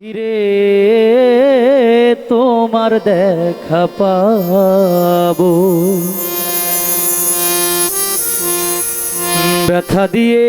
ফিরে তোমার দেখা পাবো। ব্যথা দিয়ে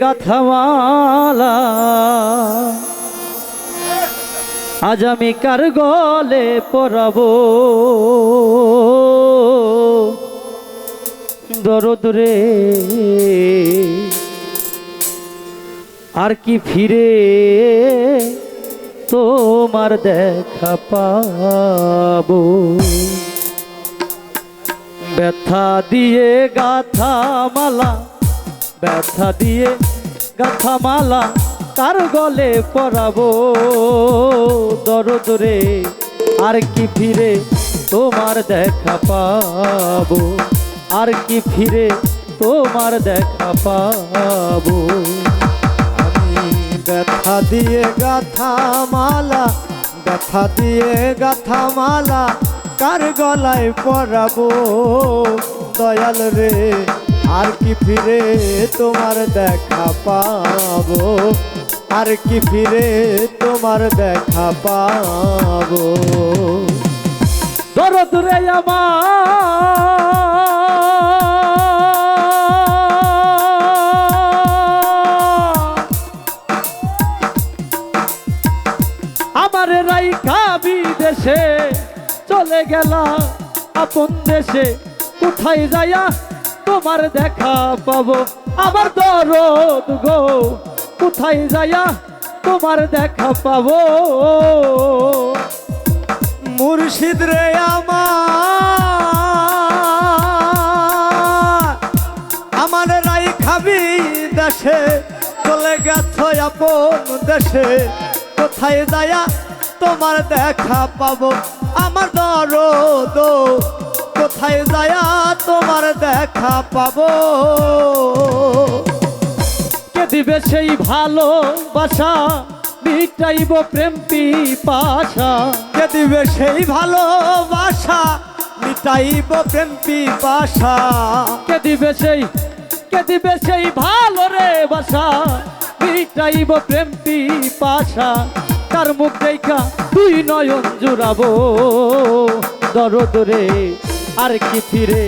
গাথামালা। আজ আমি কার গলে পরাবো? দরদ রে আর কি ফিরে তোমার দেখা পাবো। ব্যথা দিয়ে গাথা মালা, ব্যথা দিয়ে গাথা মালা কার গলে পরাবো? দরদ রে, আর কি ফিরে তোমার দেখা পাবো? আর কি ফিরে তোমার দেখা পাবো? ব্যথা দিয়ে গাথা মালা, ব্যথা দিয়ে গাথা মালা, কার গলায় পরাবো? দয়াল রে, আর কি ফিরে তোমার দেখা পাবো? আর কি ফিরে তোমার দেখা পাবো? দরদ রে আমার বিদেশে চলে গেলাম আপন দেশে। কোথায় যাইয়া তোমার দেখা পাবো? আমার দরদ গো, কোথায় যাইয়া তোমার দেখা পাবো? মুর্শিদ রে আমার আমার রাই খাবি দেশে। চলে গেছ আপন দেশে। কোথায় যায়া তোমার দেখা পাবো, আমার দরদ। কোথায় যায়া তোমার দেখা পাবো? কে দিবে সেই ভালোবাসা? মিটাইব প্রেম পাশা কে দিবে সেই ভালোবাসা? মিটাইব প্রেম পিপাসা। কে দিবে সেই, কে দিবে সেই ভালো রে বাসা? মিটাইব প্রেম পাশা তার মুখ দেখা তুই নয়ন জুড়াবো। দরদ রে, আর কি ফিরে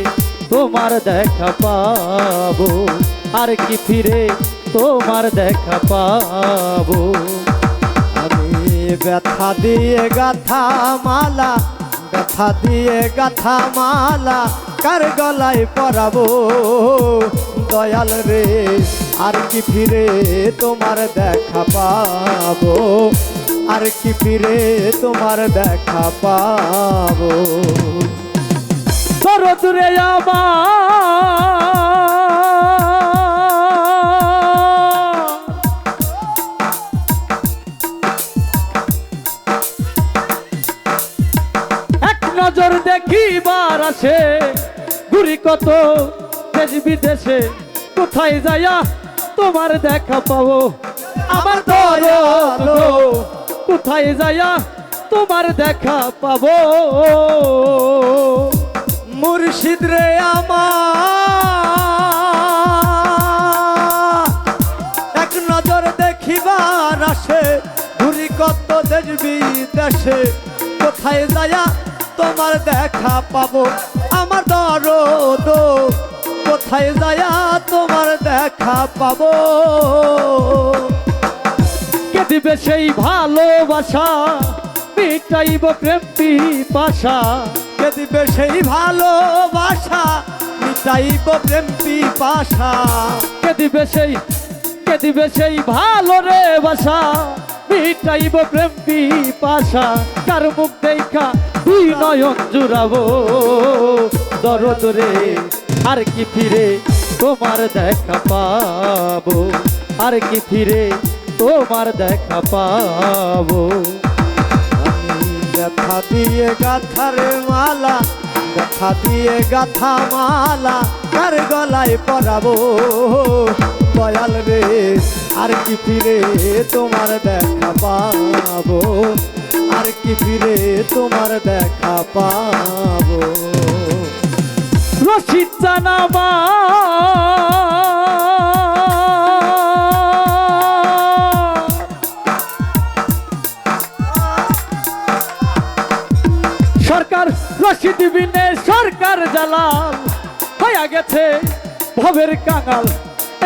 তোমার দেখা পাবো? আর কি ফিরে তোমার দেখা পাবো? আমি ব্যথা দিয়ে গাথা মালা, ব্যথা দিয়ে গাথা মালা কার গলায় পরাবো? দয়াল রে, আর কি ফিরে তোমার দেখা পাবো? আর কি ফিরে তোমার দেখা পাবো? দরদ রে আমার। এক নজর দেখিবার আছে ঘুরি কত দেশ বিদেশে কোথায় যাইয়া তোমার দেখা পাবো? আমার দরদ কোথায় যায়া তোমার দেখা পাবো? মুর্শিদ রে আমার, এক নজর দেখিবার আসে ঘুরি কত দেশ বিদেশে। কোথায় যায়া তোমার দেখা পাবো? আমার দরদ, কোথায় যায়া তোমার দেখা পাবো? কে দিবে সেই ভালোবাসা? মিটাইব প্রেম পাশা। কে দিবে সেই ভালোবাসা? মিটাইব প্রেম পিপাসা কে দিবে সেই, কে দিবে সেই ভালো রে বাসা? মিটাইব প্রেম পাশা। কার মুখ দেখা দুই নয়ন জুড়াবো? দরদ রে, আর কি ফিরে তোমার দেখা পাবো? আর কি ফিরে তোমার দেখা পাবো। ব্যথা দিয়ে গাথারে মালা, ব্যথা দিয়ে গাথা মালা, কার গলায় পরাবো? দয়াল রে, আর কি ফিরে তোমার দেখা পাবো? আর কি ফিরে তোমার দেখা পাবো? রশিদ জানাবা হইয়া গেছে ভবের কাঙাল।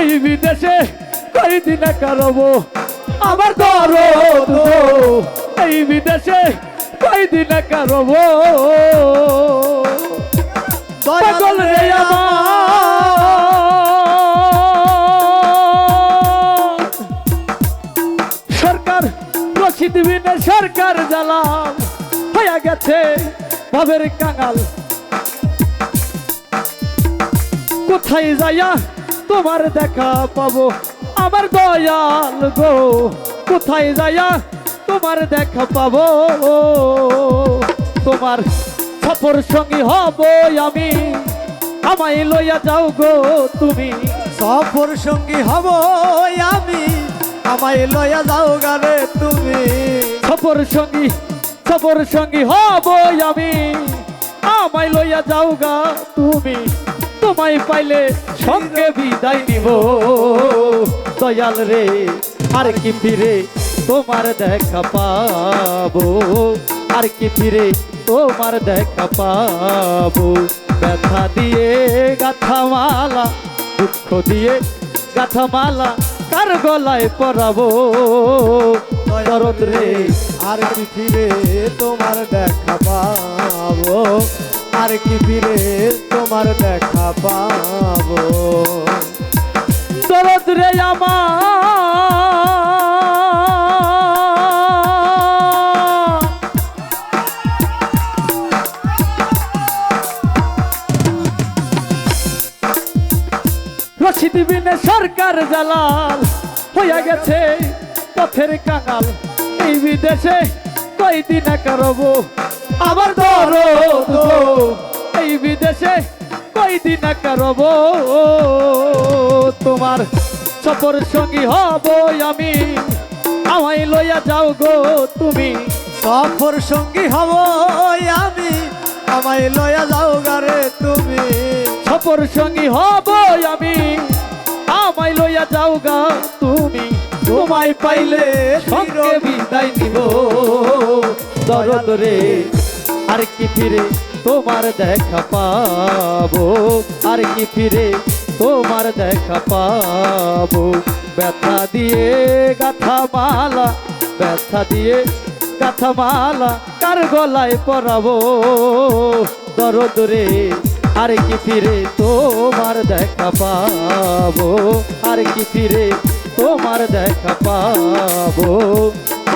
এই বিদেশে কয়দিন কারব আমার দরদ এই বিদেশে কয়দিন কারব পাগল রে আমার। সরকার, রশিদ বিনে সরকার জালাল। হইয়া গেছে ভবের কাঙাল। কোথায় যাইয়া তোমার দেখা পাবো। আমার দয়াল গো কোথায় যাইয়া তোমার দেখা পাবো? তোমার সফর সঙ্গী হব আমি। আমায় লইয়া যাও গো তুমি। সফর সঙ্গী হব আমি। আমায় লয়া যাও গারে তুমি। সফর সঙ্গী সফর সঙ্গী হব আমি। আমায় লইয়া যাও গা তুমি। তোমায় পাইলে সঙ্গে বিদায় নিব। দয়াল রে, আর কি ফিরে তোমার দেখা পাবো? আর কি ফিরে তোমার দেখা পাবো? ব্যথা দিয়ে গাথামালা, দুঃখ দিয়ে গাথামালা কার গলায় পরাবো? দরদ রে, আর কি ফিরে তোমার দেখা পাবো? আর কি ফিরে তোমার দেখা পাবো? দরদ রে আমার। রশিদ বিনে সরকার জালাল হইয়া গেছে পথের কাঙাল। এই বিদেশে কয়দিন করব আবার দরদ এই বিদেশে কয়দিন করব তোমার সফর সঙ্গী হব আমি। আমায় লইয়া যাও গো তুমি। সফর সঙ্গী হব আমি। আমায় লয়া যাও গারে তুমি। সফর সঙ্গী হব আমি। আমায় লইয়া যাও গা তুমি। তোমায় পাইলে সঙ্গে বিদায় নিব। দরদ রে আর কি ফিরে তোমার দেখা পাবো? আর কি ফিরে তোমার দেখা পাবো? ব্যথা দিয়ে গাথা মালা ব্যথা দিয়ে গাথা মালা কার গলায় পরাবো? দরদ রে, আর কি ফিরে তোমার দেখা পাবো? আর কি ফিরে তোমার দেখা পাবো?